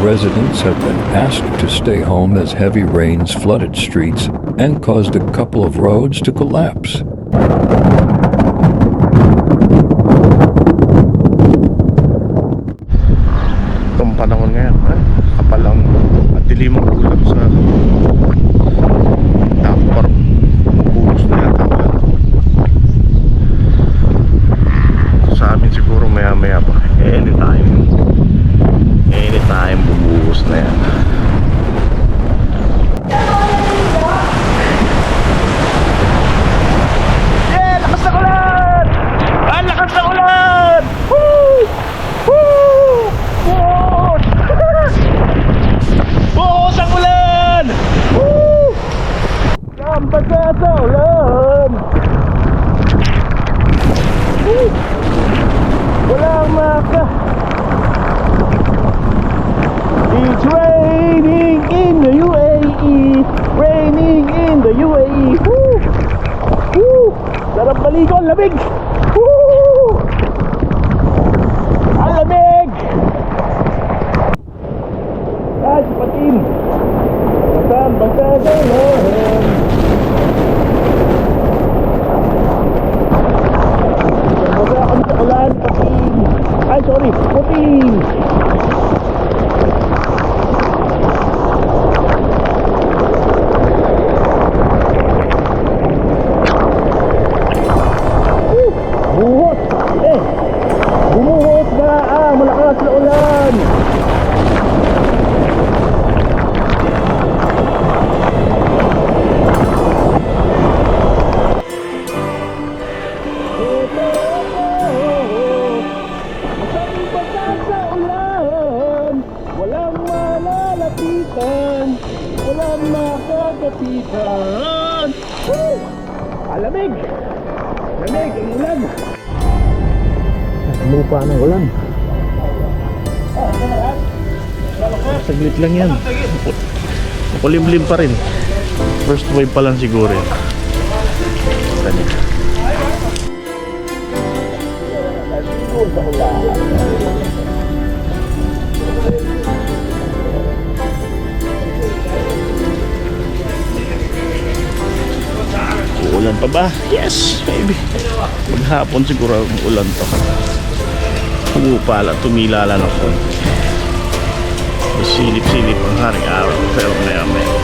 residents have been asked to stay home as heavy rains flooded streets and caused a couple of roads to collapse. Itong panahon ngayon, eh, at dilim ang ulap sa na yan. Yeah! Lakas ng ulan! Ulan! Woo! Woo! Buhos! Buhos ang ulan! Woo! Sa! Woo! Walang maka The UAE Woo! Woo! Sarap maligo, lamig! Woo! Ang lamig! Ay, patin! Basang basa dalan! Makakapitan Woo! Alamig! Lamig ang ulan Lupa ng ulan Saglit lang yan Makulimlim pa rin First wave pa lang siguro yun Tani. Uulan pa ba? Yes, maybe. Maghapon siguro ang ulan to. Pumupala, tumilala na po. Silip-silip ang haring araw. Pero maya may madulim na naman.